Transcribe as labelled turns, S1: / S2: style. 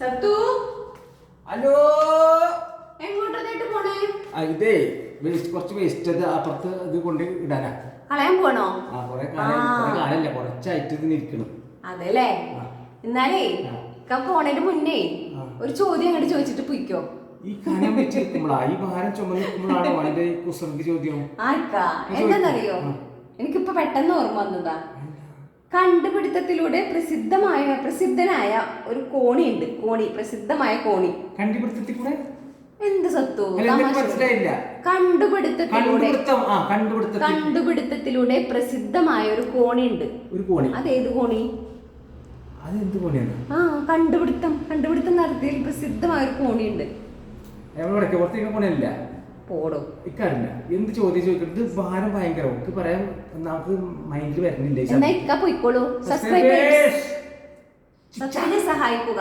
S1: സത്തു
S2: hello
S1: എങ്ങോട്ടേട്ട് പോണേ
S2: ആ ഇതേ വേസ്റ്റ് കുറച്ച് വേസ്റ്റ് അത് അപ്പുറത്ത് ഇത് കൊണ്ട് ഇടാനാ
S1: കളയാൻ പോണോ
S2: ആ കുറെ കാലം
S1: ആ.
S2: കുറെ കാലല്ല കുറച്ചായിട്ട് ഇതിന് ഇരിക്കണം
S1: അതെല്ലേ
S2: ആ.
S1: എന്നാലേ
S2: ആ.
S1: ഇക്ക പോണേന്റെ മുന്നേ
S2: ആ.
S1: ഒരു ചോദ്യം അങ്ങോട്ട് ചോദിച്ചിട്ട് പോയിക്കോ
S2: ഈ കനം വെച്ച് നിൽക്കുമ്പോഴാ ഈ ഭാരം ചുമന്ന് നിൽക്കുമ്പോഴാണോ അതിന്റെ കുസൃതി ചോദ്യം
S1: ആർക്ക
S2: ചോദിക്ക്.
S1: എന്താന്നറിയോ
S2: ആ.
S1: എനിക്കിപ്പോ പെട്ടെന്ന് ഓർമ്മ വന്നതാ കണ്ടുപിടുത്തത്തിലൂടെ പ്രസിദ്ധമായ പ്രസിദ്ധനായ ഒരു കോണി ഉണ്ട് കോണി പ്രസിദ്ധമായ കോണി.
S2: കണ്ടുപിടുത്തത്തിലൂടെ?
S1: എന്ത് സത്തു. കണ്ടുപിടുത്തത്തിലൂടെ കണ്ടുപിടുത്തത്തിലൂടെ പ്രസിദ്ധമായ ഒരു കോണിയുണ്ട്.
S2: ഒരു കോണി.
S1: അതേത് കോണി?
S2: അതെന്ത് കോണിയാണ്?
S1: ആ കണ്ടുപിടുത്തം. കണ്ടുപിടുത്തം നടത്തിയതിൽ പ്രസിദ്ധമായ ഒരു കോണിയുണ്ട്.
S2: ഇടയ്ക്ക് പുറത്തേക്ക് കോണിയല്ല
S1: പോടോ?
S2: ഇക്കറില്ല എന്ത് ചോദ്യം ചോദിക്കുന്നത് ഇത് ഭാരം ഭയങ്കര. നമുക്ക് പറയാൻ നമുക്ക് മൈൻഡിൽ വരുന്നില്ല
S1: എന്നാ. ഇക്ക പൊയ്ക്കോളൂ. സബ്സ്ക്രൈബേഴ്സ് സബ്സ്ക്രൈബേഴ്സ് സഹായിക്കുക.